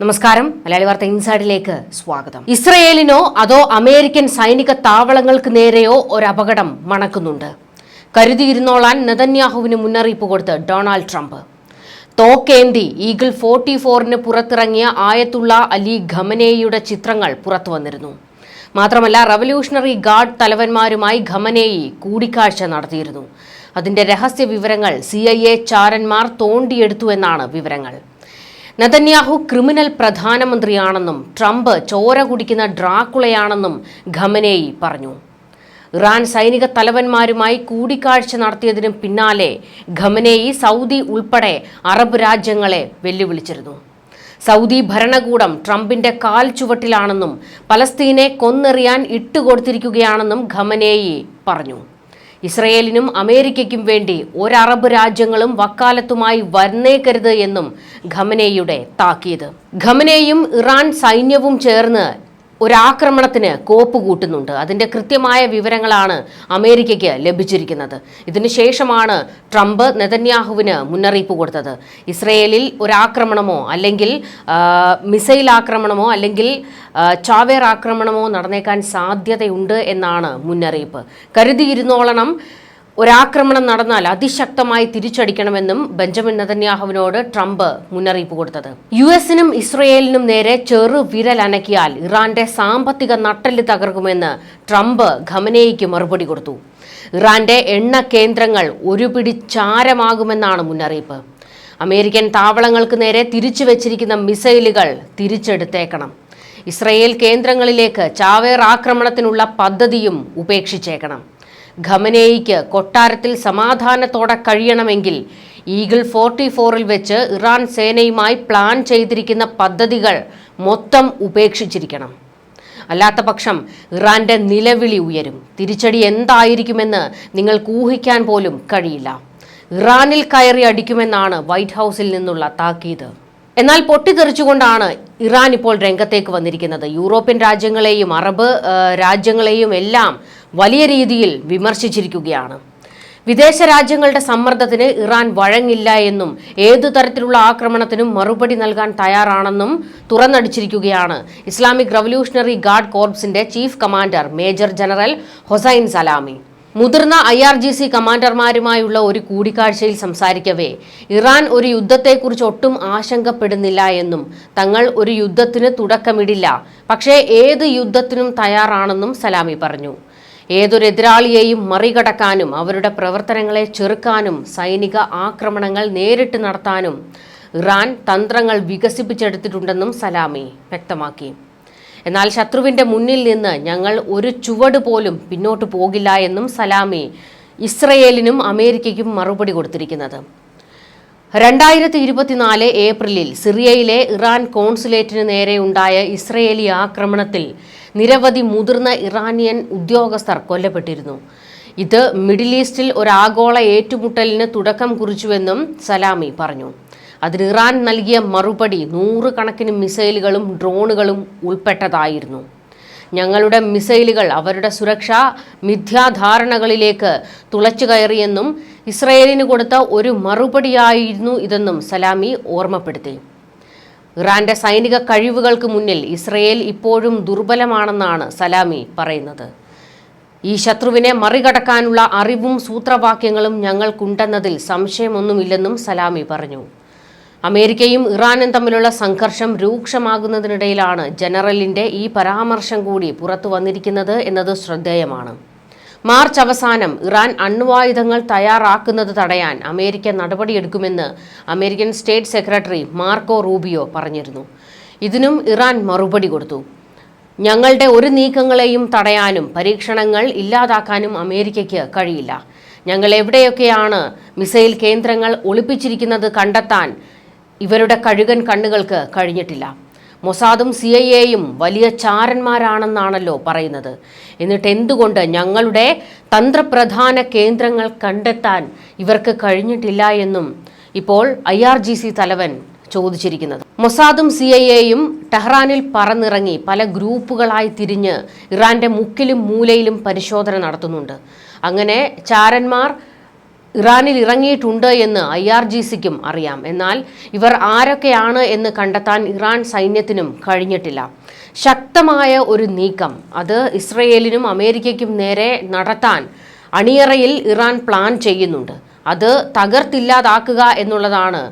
നമസ്കാരം. മലയാളി വാർത്ത ഇൻസൈഡിലേക്ക് സ്വാഗതം. ഇസ്രയേലിനോ അതോ അമേരിക്കൻ സൈനിക താവളങ്ങൾക്ക് നേരെയോ ഒരു അപകടം മണക്കുന്നുണ്ട്. കരുതിയിരുന്നോളാൻ നെതന്യാഹുവിന് മുന്നറിയിപ്പ് കൊടുത്ത് ഡൊണാൾഡ് ട്രംപ്. തോക്കേന്തി ഈഗിൾ ഫോർട്ടി ഫോറിന് പുറത്തിറങ്ങിയ ആയത്തുള്ള അലി ഖമനേയുടെ ചിത്രങ്ങൾ പുറത്തു വന്നിരുന്നു. മാത്രമല്ല റവല്യൂഷണറി ഗാർഡ് തലവന്മാരുമായി ഖമനേയി കൂടിക്കാഴ്ച നടത്തിയിരുന്നു. അതിന്റെ രഹസ്യ വിവരങ്ങൾ സി ഐ എ ചാരന്മാർ തോണ്ടിയെടുത്തു എന്നാണ് വിവരങ്ങൾ. നെതന്യാഹു ക്രിമിനൽ പ്രധാനമന്ത്രിയാണെന്നും ട്രംപ് ചോര കുടിക്കുന്ന ഡ്രാക്കുളയാണെന്നും ഖമനേയി പറഞ്ഞു. ഇറാൻ സൈനിക തലവന്മാരുമായി കൂടിക്കാഴ്ച നടത്തിയതിനു പിന്നാലെ ഖമനേയി സൗദി ഉൾപ്പെടെ അറബ് രാജ്യങ്ങളെ വെല്ലുവിളിച്ചിരുന്നു. സൗദി ഭരണകൂടം ട്രംപിന്റെ കാൽ ചുവട്ടിലാണെന്നും പലസ്തീനെ കൊന്നെറിയാൻ ഇട്ടുകൊടുത്തിരിക്കുകയാണെന്നും ഖമനേയി പറഞ്ഞു. ഇസ്രയേലിനും അമേരിക്കയ്ക്കും വേണ്ടി ഒരറബ് രാജ്യങ്ങളും വക്കാലത്തുമായി വന്നേക്കരുത് എന്നും ഖമനേയുടെ താക്കീത്. ഖമനേയും ഇറാൻ സൈന്യവും ചേർന്ന് ഒരാക്രമണത്തിന് കോപ്പ് കൂട്ടുന്നുണ്ട്. അതിന്റെ കൃത്യമായ വിവരങ്ങളാണ് അമേരിക്കയ്ക്ക് ലഭിച്ചിരിക്കുന്നത്. ഇതിനുശേഷമാണ് ട്രംപ് നെതന്യാഹുവിന് മുന്നറിയിപ്പ് കൊടുത്തത്. ഇസ്രയേലിൽ ഒരാക്രമണമോ അല്ലെങ്കിൽ മിസൈൽ ആക്രമണമോ അല്ലെങ്കിൽ ചാവേർ ആക്രമണമോ നടന്നേക്കാൻ സാധ്യതയുണ്ട് എന്നാണ് മുന്നറിയിപ്പ്. കരുതിയിരുന്നോളണം ഒരാക്രമണം നടന്നാൽ അതിശക്തമായി തിരിച്ചടിക്കണമെന്നും ബെഞ്ചമിൻ നെതന്യാഹുവിനോട് ട്രംപ് മുന്നറിയിപ്പ് കൊടുത്തത്. യു എസിനും ഇസ്രയേലിനും നേരെ ചെറു വിരൽ അനക്കിയാൽ ഇറാന്റെ സാമ്പത്തിക നട്ടെല്ല് തകർക്കുമെന്ന് ട്രംപ് ഖമനേയ്ക്ക് മറുപടി കൊടുത്തു. ഇറാന്റെ എണ്ണ കേന്ദ്രങ്ങൾ ഒരുപിടി ചാരമാകുമെന്നാണ് മുന്നറിയിപ്പ്. അമേരിക്കൻ താവളങ്ങൾക്ക് നേരെ തിരിച്ചു വെച്ചിരിക്കുന്ന മിസൈലുകൾ തിരിച്ചെടുത്തേക്കണം. ഇസ്രയേൽ കേന്ദ്രങ്ങളിലേക്ക് ചാവേർ ആക്രമണത്തിനുള്ള പദ്ധതിയും ഉപേക്ഷിച്ചേക്കണം. ഖമനേയിക്ക് കൊട്ടാരത്തിൽ സമാധാനത്തോടെ കഴിയണമെങ്കിൽ ഈഗിൾ ഫോർട്ടി ഫോറിൽ വെച്ച് ഇറാൻ സേനയുമായി പ്ലാൻ ചെയ്തിരിക്കുന്ന പദ്ധതികൾ മൊത്തം ഉപേക്ഷിച്ചിരിക്കണം. അല്ലാത്ത പക്ഷം ഇറാന്റെ നിലവിളി ഉയരും. തിരിച്ചടി എന്തായിരിക്കുമെന്ന് നിങ്ങൾക്ക് ഊഹിക്കാൻ പോലും കഴിയില്ല. ഇറാനിൽ കയറി അടിക്കുമെന്നാണ് വൈറ്റ് ഹൗസിൽ നിന്നുള്ള താക്കീത്. എന്നാൽ പൊട്ടിത്തെറിച്ചുകൊണ്ടാണ് ഇറാൻ ഇപ്പോൾ രംഗത്തേക്ക് വന്നിരിക്കുന്നത്. യൂറോപ്യൻ രാജ്യങ്ങളെയും അറബ് രാജ്യങ്ങളെയും എല്ലാം വലിയ രീതിയിൽ വിമർശിച്ചിരിക്കുകയാണ്. വിദേശ രാജ്യങ്ങളുടെ സമ്മർദ്ദത്തിന് ഇറാൻ വഴങ്ങില്ല എന്നും ഏതു തരത്തിലുള്ള ആക്രമണത്തിനും മറുപടി നൽകാൻ തയ്യാറാണെന്നും തുറന്നടിച്ചിരിക്കുകയാണ് Islamic revolutionary guard കോർപ്സിന്റെ chief commander major general Hossein Salami. മുതിർന്ന ഐ ആർ ജി സി കമാൻഡർമാരുമായുള്ള ഒരു കൂടിക്കാഴ്ചയിൽ സംസാരിക്കവേ. ഇറാൻ ഒരു യുദ്ധത്തെക്കുറിച്ച് ഒട്ടും ആശങ്കപ്പെടുന്നില്ല എന്നും തങ്ങൾ ഒരു യുദ്ധത്തിന് തുടക്കമിടില്ല. പക്ഷേ ഏത് യുദ്ധത്തിനും തയ്യാറാണെന്നും സലാമി പറഞ്ഞു. ഏതൊരു എതിരാളിയെയും മറികടക്കാനും അവരുടെ പ്രവർത്തനങ്ങളെ ചെറുക്കാനും സൈനിക ആക്രമണങ്ങൾ നേരിട്ട് നടത്താനും ഇറാൻ തന്ത്രങ്ങൾ വികസിപ്പിച്ചെടുത്തിട്ടുണ്ടെന്നും സലാമി വ്യക്തമാക്കി. എന്നാൽ ശത്രുവിന്റെ മുന്നിൽ നിന്ന് ഞങ്ങൾ ഒരു ചുവട് പോലും പിന്നോട്ട് പോകില്ല എന്നും സലാമി ഇസ്രയേലിനും അമേരിക്കയ്ക്കും മറുപടി കൊടുത്തിരിക്കുന്നത്. രണ്ടായിരത്തി ഇരുപത്തിനാല് ഏപ്രിലിൽ സിറിയയിലെ ഇറാൻ കോൺസുലേറ്റിന് നേരെ ഉണ്ടായ ഇസ്രയേലി ആക്രമണത്തിൽ നിരവധി മുതിർന്ന ഇറാനിയൻ ഉദ്യോഗസ്ഥർ കൊല്ലപ്പെട്ടിരുന്നു. ഇത് മിഡിൽ ഈസ്റ്റിൽ ഒരു ആഗോള ഏറ്റുമുട്ടലിന് തുടക്കം കുറിച്ചുവെന്നും സലാമി പറഞ്ഞു. അതിന് ഇറാൻ നൽകിയ മറുപടി നൂറുകണക്കിന് മിസൈലുകളും ഡ്രോണുകളും ഉൾപ്പെട്ടതായിരുന്നു. ഞങ്ങളുടെ മിസൈലുകൾ അവരുടെ സുരക്ഷാ മിഥ്യാധാരണകളിലേക്ക് തുളച്ചു കയറിയെന്നും ഇസ്രയേലിന് കൊടുത്ത ഒരു മറുപടിയായിരുന്നു ഇതെന്നും സലാമി ഓർമ്മപ്പെടുത്തി. ഇറാന്റെ സൈനിക കഴിവുകൾക്ക് മുന്നിൽ ഇസ്രയേൽ ഇപ്പോഴും ദുർബലമാണെന്നാണ് സലാമി പറയുന്നത്. ഈ ശത്രുവിനെ മറികടക്കാനുള്ള അറിവും സൂത്രവാക്യങ്ങളും ഞങ്ങൾക്കുണ്ടെന്നതിൽ സംശയമൊന്നുമില്ലെന്നും സലാമി പറഞ്ഞു. അമേരിക്കയും ഇറാനും തമ്മിലുള്ള സംഘർഷം രൂക്ഷമാകുന്നതിനിടയിലാണ് ജനറലിന്റെ ഈ പരാമർശം കൂടി പുറത്തു വന്നിരിക്കുന്നത് എന്നത് ശ്രദ്ധേയമാണ്. മാർച്ച് അവസാനം ഇറാൻ അണ്വായുധങ്ങൾ തയ്യാറാക്കുന്നത് തടയാൻ അമേരിക്ക നടപടിയെടുക്കുമെന്ന് American State Secretary Marco Rubio പറഞ്ഞിരുന്നു. ഇതിനും ഇറാൻ മറുപടി കൊടുത്തു. ഞങ്ങളുടെ ഒരു നീക്കങ്ങളെയും തടയാനും പരീക്ഷണങ്ങൾ ഇല്ലാതാക്കാനും അമേരിക്കയ്ക്ക് കഴിയില്ല. ഞങ്ങൾ എവിടെയൊക്കെയാണ് മിസൈൽ കേന്ദ്രങ്ങൾ ഒളിപ്പിച്ചിരിക്കുന്നത് കണ്ടെത്താൻ ഇവരുടെ കഴുകൻ കണ്ണുകൾക്ക് കഴിഞ്ഞിട്ടില്ല. മൊസാദും സി ഐ എയും വലിയ ചാരന്മാരാണെന്നാണല്ലോ പറയുന്നത്. എന്നിട്ട് എന്തുകൊണ്ട് ഞങ്ങളുടെ തന്ത്രപ്രധാന കേന്ദ്രങ്ങൾ കണ്ടെത്താൻ ഇവർക്ക് കഴിഞ്ഞിട്ടില്ല എന്നും ഇപ്പോൾ ഐ ആർ ജി സി തലവൻ ചോദിച്ചിരിക്കുന്നത്. മൊസാദും സി ഐ എയും ടെഹ്റാനിൽ പറന്നിറങ്ങി പല ഗ്രൂപ്പുകളായി തിരിഞ്ഞ് ഇറാന്റെ മുക്കിലും മൂലയിലും പരിശോധന നടത്തുന്നുണ്ട്. അങ്ങനെ ചാരന്മാർ ഇറാനിൽ ഇറങ്ങിയിട്ടുണ്ട് എന്ന് ഐ ആർ ജി സിക്കും അറിയാം. എന്നാൽ ഇവർ ആരൊക്കെയാണ് എന്ന് കണ്ടെത്താൻ ഇറാൻ സൈന്യത്തിനും കഴിഞ്ഞിട്ടില്ല. ശക്തമായ ഒരു നീക്കം. അത് ഇസ്രയേലിനും അമേരിക്കയ്ക്കും നേരെ നടത്താൻ അണിയറയിൽ ഇറാൻ പ്ലാൻ ചെയ്യുന്നുണ്ട്. അത് തകർത്തില്ലാതാക്കുക എന്നുള്ളതാണ്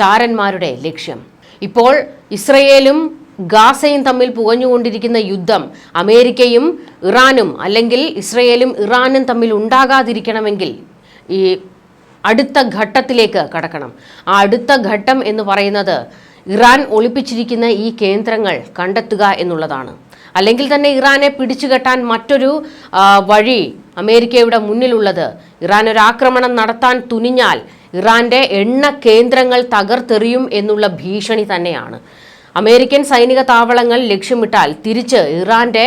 ചാരന്മാരുടെ ലക്ഷ്യം. ഇപ്പോൾ ഇസ്രയേലും ഗാസയും തമ്മിൽ പുകഞ്ഞുകൊണ്ടിരിക്കുന്ന യുദ്ധം അമേരിക്കയും ഇറാനും അല്ലെങ്കിൽ ഇസ്രയേലും ഇറാനും തമ്മിൽ ഉണ്ടാകാതിരിക്കണമെങ്കിൽ ഈ അടുത്ത ഘട്ടത്തിലേക്ക് കടക്കണം. ആ അടുത്ത ഘട്ടം എന്ന് പറയുന്നത് ഇറാൻ ഒളിപ്പിച്ചിരിക്കുന്ന ഈ കേന്ദ്രങ്ങൾ കണ്ടെത്തുക എന്നുള്ളതാണ്. അല്ലെങ്കിൽ തന്നെ ഇറാനെ പിടിച്ചുകെട്ടാൻ മറ്റൊരു വഴി അമേരിക്കയുടെ മുന്നിലുള്ളത്. ഇറാൻ ഒരു ആക്രമണം നടത്താൻ തുനിഞ്ഞാൽ ഇറാന്റെ എണ്ണ കേന്ദ്രങ്ങൾ തകർത്തെറിയും എന്നുള്ള ഭീഷണി തന്നെയാണ്. അമേരിക്കൻ സൈനിക താവളങ്ങൾ ലക്ഷ്യമിട്ടാൽ തിരിച്ച് ഇറാന്റെ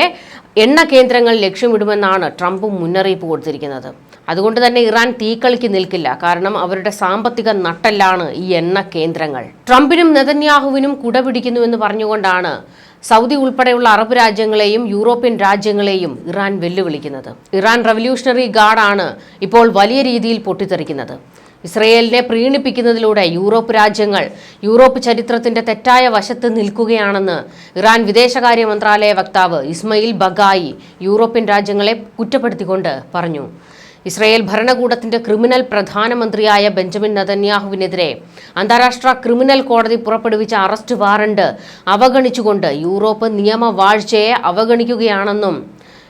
എണ്ണ കേന്ദ്രങ്ങൾ ലക്ഷ്യമിടുമെന്നാണ് ട്രംപ് മുന്നറിയിപ്പ് കൊടുത്തിരിക്കുന്നത്. അതുകൊണ്ട് തന്നെ ഇറാൻ തീക്കളിക്ക് നിൽക്കില്ല. കാരണം അവരുടെ സാമ്പത്തിക നട്ടെല്ലാണ് ഈ എണ്ണ കേന്ദ്രങ്ങൾ. ട്രംപിനും നെതന്യാഹുവിനും കുടപിടിക്കുന്നുവെന്ന് പറഞ്ഞുകൊണ്ടാണ് സൗദി ഉൾപ്പെടെയുള്ള അറബ് രാജ്യങ്ങളെയും യൂറോപ്യൻ രാജ്യങ്ങളെയും ഇറാൻ വെല്ലുവിളിക്കുന്നത്. ഇറാൻ റവല്യൂഷണറി ഗാർഡാണ് ഇപ്പോൾ വലിയ രീതിയിൽ പൊട്ടിത്തെറിക്കുന്നത്. ഇസ്രയേലിനെ പ്രീണിപ്പിക്കുന്നതിലൂടെ യൂറോപ്പ് രാജ്യങ്ങൾ യൂറോപ്പ് ചരിത്രത്തിന്റെ തെറ്റായ വശത്ത് നിൽക്കുകയാണെന്ന് ഇറാൻ വിദേശകാര്യ മന്ത്രാലയ വക്താവ് ഇസ്മയിൽ ബഗായി യൂറോപ്യൻ രാജ്യങ്ങളെ കുറ്റപ്പെടുത്തിക്കൊണ്ട് പറഞ്ഞു. ഇസ്രയേൽ ഭരണകൂടത്തിന്റെ ക്രിമിനൽ പ്രധാനമന്ത്രിയായ ബെഞ്ചമിൻ നതന്യാഹുവിനെതിരെ അന്താരാഷ്ട്ര ക്രിമിനൽ കോടതി പുറപ്പെടുവിച്ച അറസ്റ്റ് വാറണ്ട് അവഗണിച്ചുകൊണ്ട് യൂറോപ്പ് നിയമവാഴ്ചയെ അവഗണിക്കുകയാണെന്നും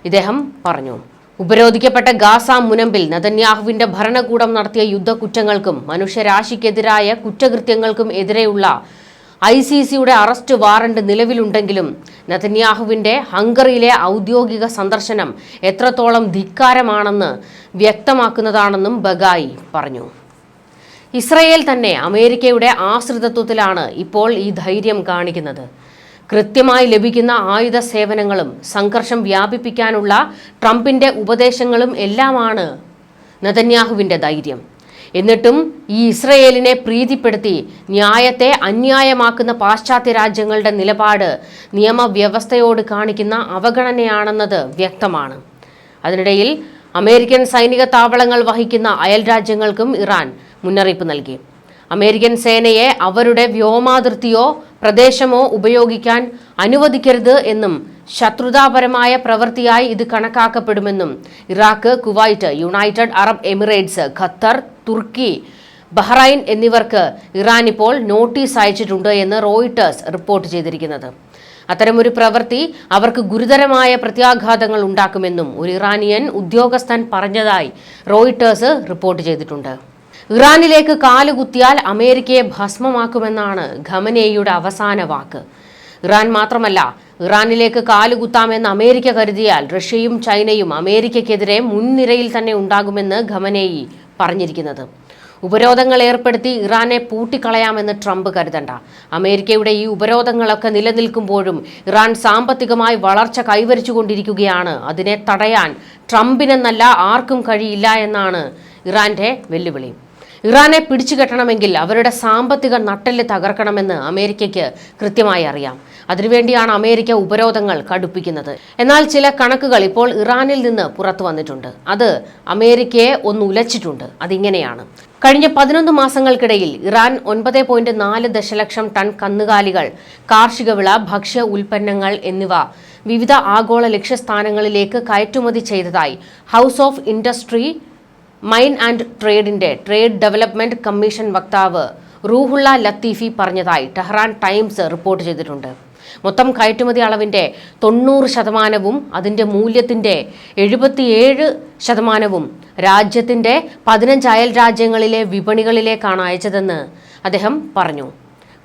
ഇദ്ദേഹം പറഞ്ഞു. ഉപരോധിക്കപ്പെട്ട ഗാസ മുനമ്പിൽ നതന്യാഹുവിന്റെ ഭരണകൂടം നടത്തിയ യുദ്ധക്കുറ്റങ്ങൾക്കും മനുഷ്യരാശിക്കെതിരായ കുറ്റകൃത്യങ്ങൾക്കും എതിരെയുള്ള ഐ സി സിയുടെ അറസ്റ്റ് വാറണ്ട് നിലവിലുണ്ടെങ്കിലും നതന്യാഹുവിന്റെ ഹംഗറിയിലെ ഔദ്യോഗിക സന്ദർശനം എത്രത്തോളം ധിക്കാരമാണെന്ന് വ്യക്തമാക്കുന്നതാണെന്നും ബഗായി പറഞ്ഞു. ഇസ്രയേൽ തന്നെ അമേരിക്കയുടെ ആശ്രിതത്വത്തിലാണ് ഇപ്പോൾ ഈ ധൈര്യം കാണിക്കുന്നത്. കൃത്യമായി ലഭിക്കുന്ന ആയുധ സേവനങ്ങളും സംഘർഷം വ്യാപിപ്പിക്കാനുള്ള ട്രംപിന്റെ ഉപദേശങ്ങളും എല്ലാമാണ് നെതന്യാഹുവിന്റെ ധൈര്യം. എന്നിട്ടും ഈ ഇസ്രയേലിനെ പ്രീതിപ്പെടുത്തി ന്യായത്തെ അന്യായമാക്കുന്ന പാശ്ചാത്യ രാജ്യങ്ങളുടെ നിലപാട് നിയമവ്യവസ്ഥയോട് കാണിക്കുന്ന അവഗണനയാണെന്നത് വ്യക്തമാണ്. അതിനിടയിൽ അമേരിക്കൻ സൈനിക താവളങ്ങൾ വഹിക്കുന്ന അയൽ രാജ്യങ്ങൾക്കും ഇറാൻ മുന്നറിയിപ്പ് നൽകി. അമേരിക്കൻ സേനയെ അവരുടെ വ്യോമാതിർത്തിയോ പ്രദേശമോ ഉപയോഗിക്കാൻ അനുവദിക്കരുത് എന്നും ശത്രുതാപരമായ പ്രവൃത്തിയായി ഇത് കണക്കാക്കപ്പെടുമെന്നും Iraq Kuwait United Arab Emirates Qatar തുർക്കി ബഹ്റൈൻ എന്നിവർക്ക് ഇറാൻ ഇപ്പോൾ നോട്ടീസ് അയച്ചിട്ടുണ്ട് എന്ന് റോയിട്ടേഴ്സ് റിപ്പോർട്ട് ചെയ്തിരിക്കുന്നത്. അത്തരമൊരു പ്രവൃത്തി അവർക്ക് ഗുരുതരമായ പ്രത്യാഘാതങ്ങൾ ഉണ്ടാക്കുമെന്നും ഒരു ഇറാനിയൻ ഉദ്യോഗസ്ഥൻ പറഞ്ഞതായി റോയിട്ടേഴ്സ് റിപ്പോർട്ട് ചെയ്തിട്ടുണ്ട്. ഇറാനിലേക്ക് കാലുകുത്തിയാൽ അമേരിക്കയെ ഭസ്മമാക്കുമെന്നാണ് ഖമനേയുടെ അവസാന വാക്ക്. ഇറാൻ മാത്രമല്ല ഇറാനിലേക്ക് കാലുകുത്താമെന്ന് അമേരിക്ക കരുതിയാൽ റഷ്യയും ചൈനയും അമേരിക്കയ്ക്കെതിരെ മുൻനിരയിൽ തന്നെ ഉണ്ടാകുമെന്ന് ഖമനേയി പറഞ്ഞിരിക്കുന്നത്. ഉപരോധങ്ങൾ ഏർപ്പെടുത്തി ഇറാനെ പൂട്ടിക്കളയാമെന്ന് ട്രംപ് കരുതണ്ട. അമേരിക്കയുടെ ഈ ഉപരോധങ്ങളൊക്കെ നിലനിൽക്കുമ്പോഴും ഇറാൻ സാമ്പത്തികമായി വളർച്ച കൈവരിച്ചുകൊണ്ടിരിക്കുകയാണ്. അതിനെ തടയാൻ ട്രംപിനെന്നല്ല ആർക്കും കഴിയില്ല എന്നാണ് ഇറാന്റെ വെല്ലുവിളി. ഇറാനെ പിടിച്ചുകെട്ടണമെങ്കിൽ അവരുടെ സാമ്പത്തിക നട്ടെല്ല് തകർക്കണമെന്ന് അമേരിക്കയ്ക്ക് കൃത്യമായി അറിയാം. അതിനുവേണ്ടിയാണ് അമേരിക്ക ഉപരോധങ്ങൾ കടുപ്പിക്കുന്നത്. എന്നാൽ ചില കണക്കുകൾ ഇപ്പോൾ ഇറാനിൽ നിന്ന് പുറത്തു വന്നിട്ടുണ്ട്. അത് അമേരിക്കയെ ഒന്ന് ഉലച്ചിട്ടുണ്ട്. അതിങ്ങനെയാണ്. കഴിഞ്ഞ പതിനൊന്ന് മാസങ്ങൾക്കിടയിൽ ഇറാൻ ഒൻപത് പോയിന്റ് നാല് ദശലക്ഷം ടൺ കന്നുകാലികൾ കാർഷിക വിള ഭക്ഷ്യ ഉൽപ്പന്നങ്ങൾ എന്നിവ വിവിധ ആഗോള ലക്ഷ്യസ്ഥാനങ്ങളിലേക്ക് കയറ്റുമതി ചെയ്തതായി house of industry mine and ട്രേഡിന്റെ trade development commission വക്താവ് റൂഹുള്ള ലത്തീഫി പറഞ്ഞതായി ടെഹ്റാൻ ടൈംസ് റിപ്പോർട്ട് ചെയ്തിട്ടുണ്ട്. മൊത്തം കയറ്റുമതി അളവിന്റെ തൊണ്ണൂറ് ശതമാനവും അതിന്റെ മൂല്യത്തിന്റെ എഴുപത്തിയേഴ് ശതമാനവും രാജ്യത്തിന്റെ പതിനഞ്ച് അയൽ രാജ്യങ്ങളിലെ വിപണികളിലേക്കാണ് അയച്ചതെന്ന് അദ്ദേഹം പറഞ്ഞു.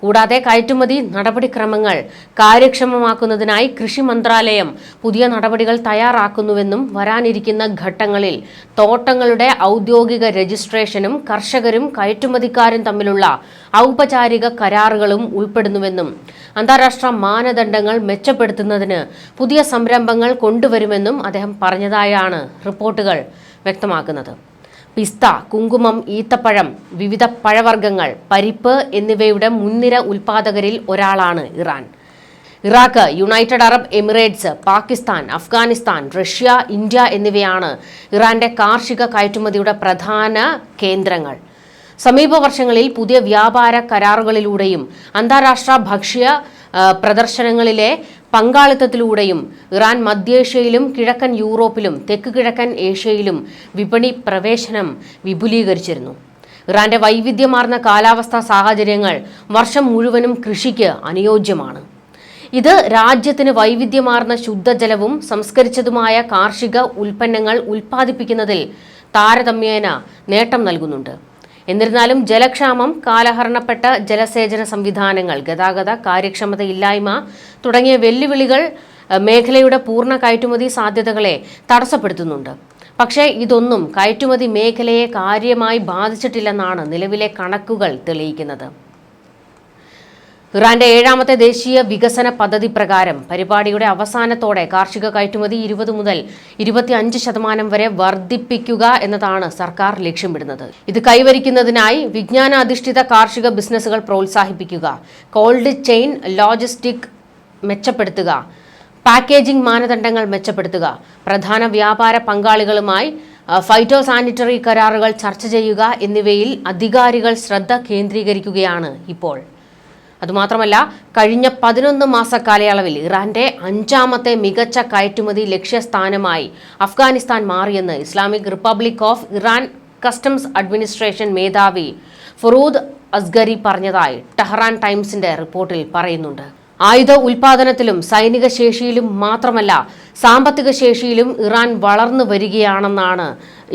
കൂടാതെ കയറ്റുമതി നടപടിക്രമങ്ങൾ കാര്യക്ഷമമാക്കുന്നതിനായി കൃഷി മന്ത്രാലയം പുതിയ നടപടികൾ തയ്യാറാക്കുന്നുവെന്നും വരാനിരിക്കുന്ന ഘട്ടങ്ങളിൽ തോട്ടങ്ങളുടെ ഔദ്യോഗിക രജിസ്ട്രേഷനും കർഷകരും കയറ്റുമതിക്കാരും തമ്മിലുള്ള ഔപചാരിക കരാറുകളും ഉൾപ്പെടുന്നുവെന്നും അന്താരാഷ്ട്ര മാനദണ്ഡങ്ങൾ മെച്ചപ്പെടുത്തുന്നതിന് പുതിയ സംരംഭങ്ങൾ കൊണ്ടുവരുമെന്നും അദ്ദേഹം പറഞ്ഞതായാണ് റിപ്പോർട്ടുകൾ വ്യക്തമാക്കുന്നത്. പിസ്ത കുങ്കുമം ഈത്തപ്പഴം വിവിധ പഴവർഗങ്ങൾ പരിപ്പ് എന്നിവയുടെ മുൻനിര ഉൽപാദകരിൽ ഒരാളാണ് Iran. Iraq United Arab Emirates Pakistan Afghanistan Russia India എന്നിവയാണ് ഇറാന്റെ കാർഷിക കയറ്റുമതിയുടെ പ്രധാന കേന്ദ്രങ്ങൾ. സമീപ വർഷങ്ങളിൽ പുതിയ വ്യാപാര കരാറുകളിലൂടെയും അന്താരാഷ്ട്ര ഭക്ഷ്യ പ്രദർശനങ്ങളിലെ പങ്കാളിത്തത്തിലൂടെയും ഇറാൻ മധ്യേഷ്യയിലും കിഴക്കൻ യൂറോപ്പിലും തെക്ക് കിഴക്കൻ ഏഷ്യയിലും വിപണി പ്രവേശനം വിപുലീകരിച്ചിരുന്നു. ഇറാന്റെ വൈവിധ്യമാർന്ന കാലാവസ്ഥാ സാഹചര്യങ്ങൾ വർഷം മുഴുവനും കൃഷിക്ക് അനുയോജ്യമാണ്. ഇത് രാജ്യത്തിന് വൈവിധ്യമാർന്ന ശുദ്ധജലവും സംസ്കരിച്ചതുമായ കാർഷിക ഉൽപ്പന്നങ്ങൾ ഉൽപ്പാദിപ്പിക്കുന്നതിൽ താരതമ്യേന നേട്ടം നൽകുന്നുണ്ട്. എന്നിരുന്നാലും ജലക്ഷാമം കാലഹരണപ്പെട്ട ജലസേചന സംവിധാനങ്ങൾ ഗതാഗത കാര്യക്ഷമതയില്ലായ്മ തുടങ്ങിയ വെല്ലുവിളികൾ മേഖലയുടെ പൂർണ കയറ്റുമതി സാധ്യതകളെ തടസ്സപ്പെടുത്തുന്നുണ്ട്. പക്ഷേ ഇതൊന്നും കയറ്റുമതി മേഖലയെ കാര്യമായി ബാധിച്ചിട്ടില്ലെന്നാണ് നിലവിലെ കണക്കുകൾ തെളിയിക്കുന്നത്. ഇറാന്റെ ഏഴാമത്തെ ദേശീയ വികസന പദ്ധതി പ്രകാരം പരിപാടിയുടെ അവസാനത്തോടെ കാർഷിക കയറ്റുമതി ഇരുപത് മുതൽ ഇരുപത്തിയഞ്ച് ശതമാനം വരെ വർദ്ധിപ്പിക്കുക എന്നതാണ് സർക്കാർ ലക്ഷ്യമിടുന്നത്. ഇത് കൈവരിക്കുന്നതിനായി വിജ്ഞാനാധിഷ്ഠിത കാർഷിക ബിസിനസ്സുകൾ പ്രോത്സാഹിപ്പിക്കുക കോൾഡ് ചെയിൻ ലോജിസ്റ്റിക് മെച്ചപ്പെടുത്തുക പാക്കേജിംഗ് മാനദണ്ഡങ്ങൾ മെച്ചപ്പെടുത്തുക പ്രധാന വ്യാപാര പങ്കാളികളുമായി ഫൈറ്റോ സാനിറ്ററി കരാറുകൾ ചർച്ച ചെയ്യുക എന്നിവയിൽ അധികാരികൾ ശ്രദ്ധ കേന്ദ്രീകരിക്കുകയാണ് ഇപ്പോൾ. അതുമാത്രമല്ല കഴിഞ്ഞ പതിനൊന്ന് മാസ കാലയളവിൽ ഇറാന്റെ അഞ്ചാമത്തെ മികച്ച കയറ്റുമതി ലക്ഷ്യസ്ഥാനമായി അഫ്ഗാനിസ്ഥാൻ മാറിയെന്ന് Islamic Republic of Iran customs administration മേധാവി ഫറൂദ് അസ്ഗരി പറഞ്ഞതായി ടെഹ്റാൻ ടൈംസിന്റെ റിപ്പോർട്ടിൽ പറയുന്നുണ്ട്. ആയുധ ഉൽപാദനത്തിലും സൈനിക ശേഷിയിലും മാത്രമല്ല സാമ്പത്തിക ശേഷിയിലും ഇറാൻ വളർന്നു വരികയാണെന്നാണ്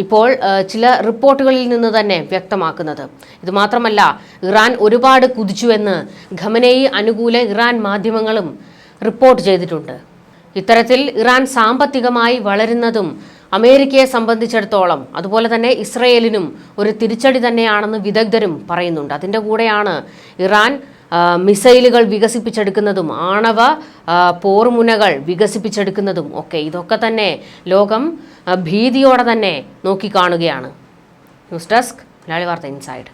ഇപ്പോൾ ചില റിപ്പോർട്ടുകളിൽ നിന്ന് തന്നെ വ്യക്തമാക്കുന്നത്. ഇത് മാത്രമല്ല ഇറാൻ ഒരുപാട് കുതിച്ചുവെന്ന് ഖമനേയി അനുകൂല ഇറാൻ മാധ്യമങ്ങളും റിപ്പോർട്ട് ചെയ്തിട്ടുണ്ട്. ഇത്തരത്തിൽ ഇറാൻ സാമ്പത്തികമായി വളരുന്നതും അമേരിക്കയെ സംബന്ധിച്ചിടത്തോളം അതുപോലെ തന്നെ ഇസ്രയേലിനും ഒരു തിരിച്ചടി തന്നെയാണെന്ന് വിദഗ്ധരും പറയുന്നുണ്ട്. അതിന്റെ കൂടെയാണ് ഇറാൻ മിസൈലുകൾ വികസിപ്പിച്ചെടുക്കുന്നതും ആണവ പോർമുനകൾ വികസിപ്പിച്ചെടുക്കുന്നതും ഒക്കെ ഇതൊക്കെ തന്നെ ലോകം ഭീതിയോടെ തന്നെ നോക്കിക്കാണുകയാണ്. ന്യൂസ് ഡെസ്ക് മലയാളി വാർത്ത ഇൻസൈഡ്.